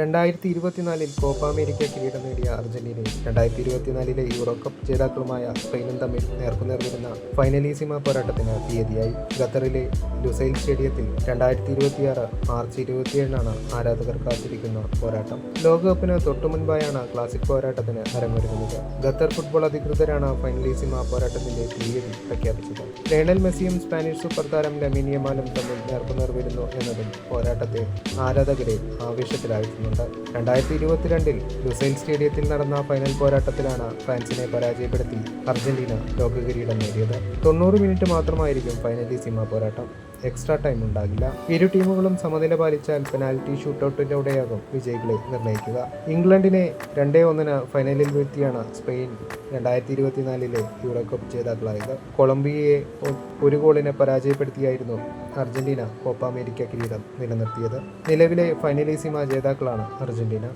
രണ്ടായിരത്തി ഇരുപത്തിനാലിൽ Copa America കിരീടം നേടിയ അർജന്റീനയും രണ്ടായിരത്തി ഇരുപത്തിനാലിലെ യൂറോ കപ്പ് ജേതാക്കളുമായ സ്പെയിനും തമ്മിൽ നേർക്കുനേർന്നിരുന്ന ഫൈനലീസിമ പോരാട്ടത്തിന് തീയതിയായി ഖത്തറിലെ ലുസൈൽ സ്റ്റേഡിയത്തിൽ രണ്ടായിരത്തി ഇരുപത്തിയാറ് മാർച്ച് ഇരുപത്തിയേഴിനാണ് ആരാധകർ കാത്തിരിക്കുന്ന പോരാട്ടം. ലോകകപ്പിന് തൊട്ടു തൊട്ടുമുൻപായാണ് ക്ലാസിക് പോരാട്ടത്തിന് അരങ്ങൊരുങ്ങുന്നത് ഖത്തർ ഫുട്ബോൾ അധികൃതരാണ് ഫൈനലീസിമ പോരാട്ടത്തിന്റെ തീയതി പ്രഖ്യാപിച്ചത്. ലയണൽ മെസ്സിയും സ്പാനിഷ് സൂപ്പർ താരം ലമീനിയമാലും തമ്മിൽ നേർക്കുനേർ വരുന്നു എന്നതും പോരാട്ടത്തെ ആരാധകരെ ആവേശത്തിലാഴ്ത്തുന്നുണ്ട് രണ്ടായിരത്തി ഇരുപത്തിരണ്ടിൽ ലുസൈൻ സ്റ്റേഡിയത്തിൽ നടന്ന ഫൈനൽ പോരാട്ടത്തിലാണ് ഫ്രാൻസിനെ പരാജയപ്പെടുത്തി അർജന്റീന ലോകകിരീടം നേടിയത്. തൊണ്ണൂറ് മിനിറ്റ് മാത്രമായിരിക്കും ഫൈനലി ഫൈനലിസിമ പോരാട്ടം. എക്സ്ട്രാ ടൈം ഉണ്ടാകില്ല. ഇരു ടീമുകളും സമനില പാലിച്ചാൽ പെനാൽറ്റി ഷൂട്ടൌട്ടിലൂടെയാകും വിജയികളെ നിർണയിക്കുക ഇംഗ്ലണ്ടിനെ രണ്ടേ ഒന്നിന് ഫൈനലിൽ വീഴ്ത്തിയാണ് സ്പെയിൻ രണ്ടായിരത്തി ഇരുപത്തിനാലിലെ യൂറോകപ്പ് ജേതാക്കളായത്. കൊളംബിയയെ ഒരു ഗോളിന് പരാജയപ്പെടുത്തിയായിരുന്നു അർജന്റീന കോപ്പ അമേരിക്ക കിരീടം നിലനിർത്തിയത്. നിലവിലെ ഫൈനലിസിമ ജേതാക്കളാണ് അർജന്റീന.